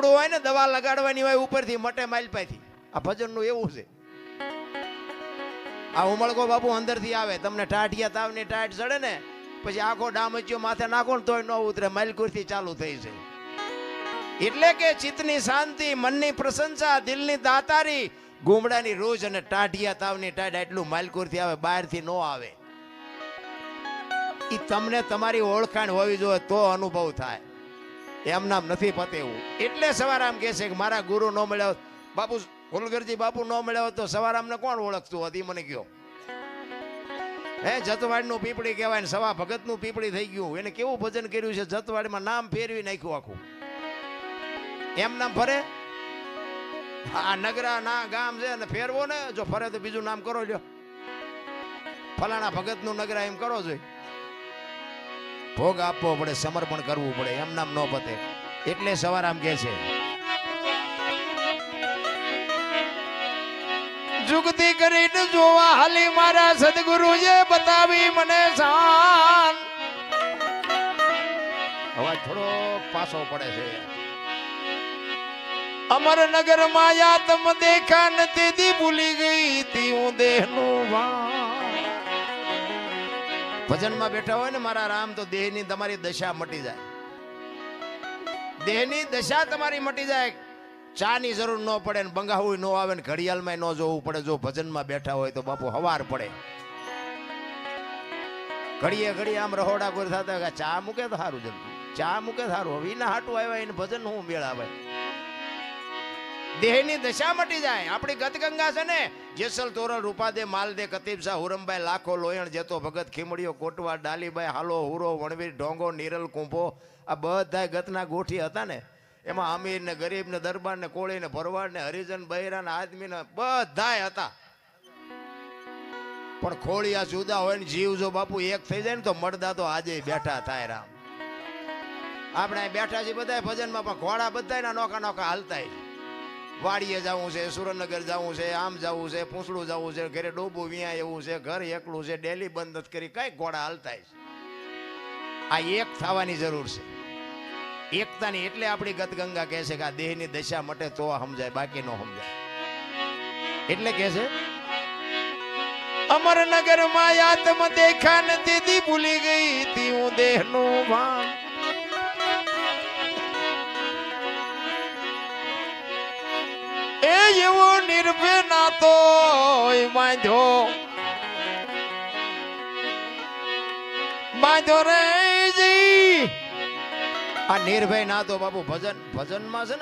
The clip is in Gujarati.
હોય ને, દવા લગાડવાની હોય ઉપરથી, મટે માલપાથી આ ભજનનું એવું છે. આ ઉમળકો બાપુ અંદરથી આવે, તમને ટાઢિયા તાવની ટાઢ ચડે ને, પછી આખો ડામચ્યો માથે નાખો ને તોય ન ઉતરે માલકુરથી ચાલુ થઈ છે એટલે કે ચિત્તની શાંતિ, મનની પ્રશંસા, દિલની દાતારી ગુમડાની રોજ અને ટાઢિયા તાવની ટાઢ એટલું માલકુરથી આવે, બહારથી ન આવે. એ તમને તમારી ઓળખાણ હોવી જોઈએ, તો અનુભવ થાય. એમ નામ નથી પતેવું એટલે સવારામ કહે છે કે મારા ગુરુ ન મળ્યો બાપુ કુલગરજી બાપુ ન મળ્યો તો સવારામને કોણ ઓળખતું હતી મને કયો. હે, જતવાડનું પીપળી કહેવાય ને સવા ભગતનું પીપળી થઈ ગયું. એને કેવું ભજન કર્યું છે? જતવાડમાં નામ ફેરવી નાખ્યું આખું. એમ નામ ફરે? આ નગરા ના ગામ છે ને ફેરવો ને, જો ફરે તો બીજું નામ કરો લ્યો. ફલાણા ભગતનું નગરા એમ કરો જોઈએ ભોગ આપવો પડે, સમર્પણ કરવું પડે, એમ નામ ન પતે. એટલે સવારામ કે છે, જુગતી કરીને જોવા હાલી મારા સદગુરુએ બતાવી મને શાન. અવાજ થોડો પાછો પડે છે. અમરનગર માયા તમ દેખા નથી ભૂલી ગઈ તી હું દેહનું ભાન ભજનમાં બેઠા હોય ને મારા રામ, તો દેહની તમારી દશા મટી જાય. દેહની દશા તમારી મટી જાય. ચાની જરૂર ન પડે ને બંગાવું ન આવે ને ઘડિયાળમાં ન જોવું પડે. જો ભજનમાં બેઠા હોય તો બાપુ હવાર પડે. ઘડીએ ઘડીએ આમ રહોડા કોઈ થતા ચા મૂકે તો સારું જલ્દી ચા મૂકે સારું હવે ના હાટું આવ્યા એને ભજન હું મેળાવે દેહની દશા મટી જાય. આપણી ગતગંગા છે ને, જેસલ તોરલ રૂપાદે માલદે કતીબ શાહ હુરમભાઈ લાખો, લોયણ, જેતો ભગત, ખીમડીઓ, કોટવા ડાલીભાઈ હાલો, હુરો, વણવીર, ઢોંગો, નીરલ, કુંભો, આ બધા ગતના ગોઠી હતા ને. એમાં અમીર ને ગરીબ ને દરબાર ને કોળી ને ભરવાડ ને હરિજન બહેરા ને આદમી ને બધાય હતા. પણ ખોળિયા જુદા હોય ને, જીવ જો બાપુ એક થઈ જાય ને, તો મળદા તો આજે બેઠા થાય રામ. આપણે બેઠા છીએ બધા ભજનમાં, પણ ઘોડા બધા નોખા નોખા હાલતા વાડીએ જવું છે, સુરેન્દ્રનગર જવું છે, આમ જવું છે, પૂંછડું જવું છે, ઘરે ડોબું વિયા એવું છે, ઘર એકલું છે, ડેલી બંધ જ કરી કઈ ઘોડા હાલતા છે આ એક થવાની જરૂર છે. એકતાની એટલે આપણી ગતગંગા કહે છે કે આ દેહની દશા મટે તો સમજાય, બાકી નો સમજાય. એટલે કહે છે અમરનગરમાં આત્મ દેખા ને દી ભૂલી ગઈ તી હું દેહનું ભાન નિર્ભય નાતો બાંધો. બાંધો રે જી. આ નિર્ભય ના તો બાપુ ભજન, ભજનમાં છે ને